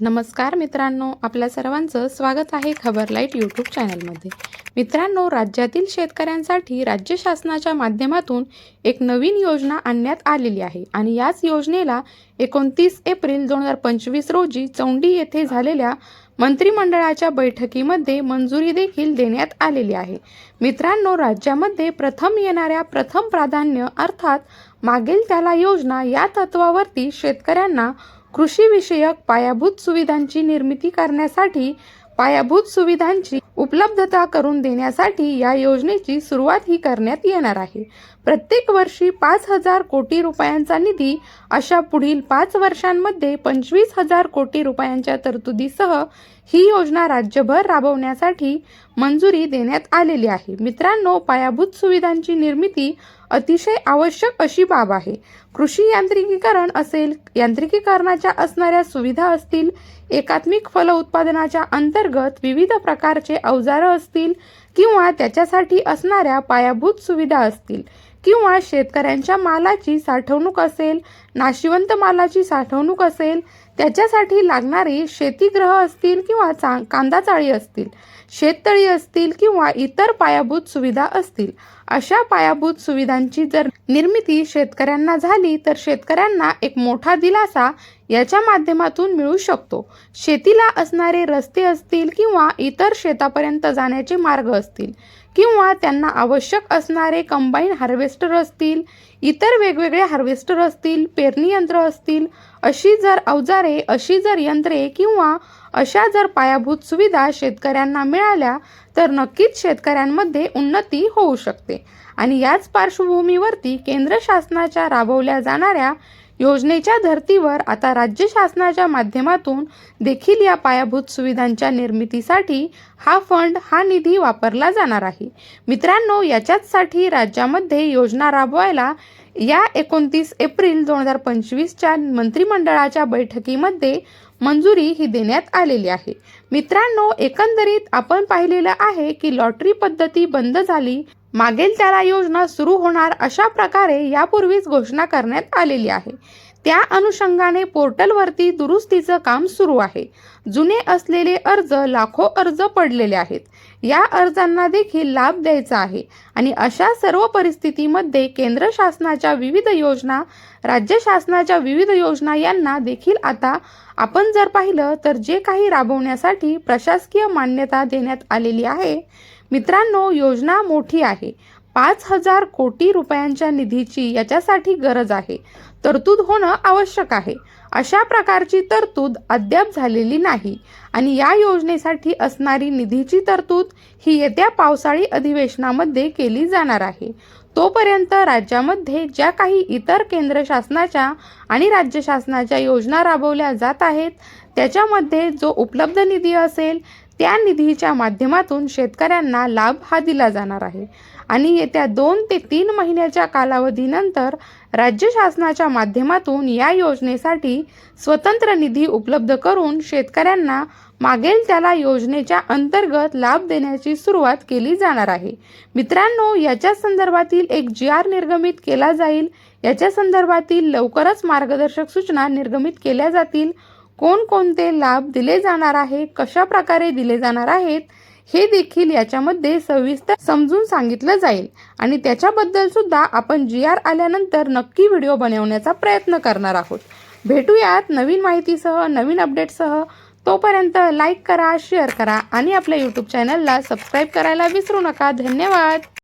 नमस्कार मित्रांनो आपल्या सर्वांचं स्वागत आहे खबर लाइट यूट्यूब चॅनलमध्ये. मित्रांनो राज्यातील शेतकऱ्यांसाठी राज्य शासनाच्या माध्यमातून एक नवीन योजना आणण्यात आलेली आहे आणि याच योजनेला एकोणतीस एप्रिल दोन हजार पंचवीस रोजी चौंडी येथे झालेल्या मंत्रिमंडळाच्या बैठकीमध्ये मंजुरी देखील देण्यात आलेली आहे. मित्रांनो राज्यामध्ये प्रथम येणाऱ्या प्रथम प्राधान्य अर्थात मागेल त्याला योजना या तत्वावरती शेतकऱ्यांना कृषीविषयक पायाभूत सुविधांची निर्मिती करण्यासाठी पायाभूत सुविधांची उपलब्धता करून देण्यासाठी या योजनेची सुरुवात ही करण्यात येणार आहे. प्रत्येक वर्षी पाच हजार कोटी रुपयांचा निधी अशा पुढील पाच वर्षांमध्ये पंचवीस हजार कोटी रुपयांच्या तरतुदीसह ही योजना राज्यभर राबवण्यासाठी मंजुरी देण्यात आलेली आहे. मित्रांनो पायाभूत सुविधांची निर्मिती अतिशय आवश्यक अशी बाब आहे. कृषी यांत्रिकीकरण असेल यांत्रिकीकरणाच्या असणाऱ्या सुविधा असतील एकात्मिक फल उत्पादनाच्या अंतर्गत विविध प्रकारचे अवजारं असतील किंवा त्याच्यासाठी असणाऱ्या पायाभूत सुविधा असतील किंवा शेतकऱ्यांच्या मालाची साठवणूक असेल नाशिवंत मालाची साठवणूक असेल त्याच्यासाठी लागणारी शेतीग्रह असतील किंवा चा कांदा चाळी असतील शेततळी असतील किंवा इतर पायाभूत सुविधा असतील. अशा पायाभूत सुविधांची जर निर्मिती शेतकऱ्यांना झाली तर शेतकऱ्यांना एक मोठा दिलासा याच्या माध्यमातून मिळू शकतो. शेतीला असणारे रस्ते असतील किंवा इतर शेतापर्यंत जाण्याचे मार्ग असतील. किंवा त्यांना आवश्यक असणारे कंबाईन हार्वेस्टर असतील इतर वेगवेगळे हार्वेस्टर असतील पेरणी यंत्र असतील अशी जर अवजारे अशी जर यंत्रे किंवा अशा जर पायाभूत सुविधा शेतकऱ्यांना मिळाल्या तर नक्कीच शेतकऱ्यांमध्ये उन्नती होऊ शकते. आणि याच पार्श्वभूमीवरती केंद्र शासनाच्या राबवल्या जाणाऱ्या योजनेच्या धर्तीवर आता राज्य शासनाच्या माध्यमातून देखील या पायाभूत सुविधांच्या निर्मितीसाठी हा फंड हा निधी वापरला जाणार आहे. मित्रांनो याच्याचसाठी राज्यामध्ये योजना राबवायला या एकोणतीस एप्रिल दोन हजार पंचवीसच्या मंत्रिमंडळाच्या बैठकीमध्ये मंजुरी ही देण्यात आलेली आहे. मित्रांनो एकंदरीत आपण पाहिलेलं आहे की लॉटरी पद्धती बंद झाली मागेल त्याला योजना सुरू होणार अशा प्रकारे यापूर्वीच घोषणा करण्यात आलेली आहे. त्या अनुषंगाने पोर्टलवरती दुरुस्तीचं काम सुरू आहे. जुने असलेले अर्ज लाखो अर्ज पडलेले आहेत. या अर्जांना देखील लाभ द्यायचा आहे. आणि अशा सर्व परिस्थितीमध्ये केंद्र शासनाच्या विविध योजना राज्य शासनाच्या विविध योजना यांना देखील आता आपण जर पाहिलं तर जे काही राबवण्यासाठी प्रशासकीय मान्यता देण्यात आलेली आहे. मित्रांनो योजना मोठी आहे. पाच हजार कोटी रुपयांच्या निधीची याच्यासाठी गरज आहे. तरतूद होणं आवश्यक आहे. अशा प्रकारची तरतूद अद्याप झालेली नाही आणि या योजनेसाठी असणारी निधीची तरतूद ही येत्या पावसाळी अधिवेशनामध्ये केली जाणार आहे. तोपर्यंत राज्यामध्ये ज्या काही इतर केंद्र शासनाच्या आणि राज्य शासनाच्या योजना राबवल्या जात आहेत त्याच्यामध्ये जो उपलब्ध निधी असेल त्या निधीच्या माध्यमातून शेतकऱ्यांना लाभ हा दिला जाणार आहे. आणि येत्या दोन ते तीन महिन्याच्या कालावधीनंतर राज्य शासनाच्या माध्यमातून या योजनेसाठी स्वतंत्र निधी उपलब्ध करून शेतकऱ्यांना मागेल त्याला योजनेच्या अंतर्गत लाभ देण्याची सुरुवात केली जाणार आहे. मित्रांनो याच्या संदर्भातील एक जी आर निर्गमित केला जाईल. याच्या संदर्भातील लवकरच मार्गदर्शक सूचना निर्गमित केल्या जातील. कोणकोणते लाभ दिले जाणार आहे कशा प्रकारे दिले जाणार आहेत हे देखील याच्यामध्ये सविस्तर समजून सांगितलं जाईल. आणि त्याच्याबद्दल सुद्धा आपण जी आर आल्यानंतर नक्की व्हिडिओ बनवण्याचा प्रयत्न करणार आहोत. भेटूयात नवीन माहितीसह नवीन अपडेटसह तोपर्यंत लाईक करा शेअर करा आणि आपल्या यूट्यूब चॅनलला सबस्क्राईब करायला विसरू नका. धन्यवाद!